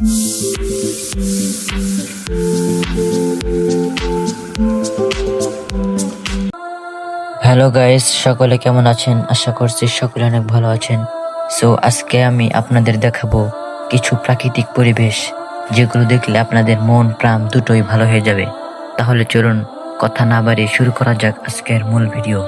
Hello guys সকলে কেমন আছেন? আশা করছি সকলে অনেক ভালো আছেন। সো আজকে আমি আপনাদের দেখাবো কিছু প্রাকৃতিক পরিবেশ, যেগুলো দেখলে আপনাদের মন, প্রাণ দুটোই ভালো হয়ে যাবে। তাহলে চলুন কথা না বাড়িয়ে শুরু করা যাক আজকের মূল ভিডিও।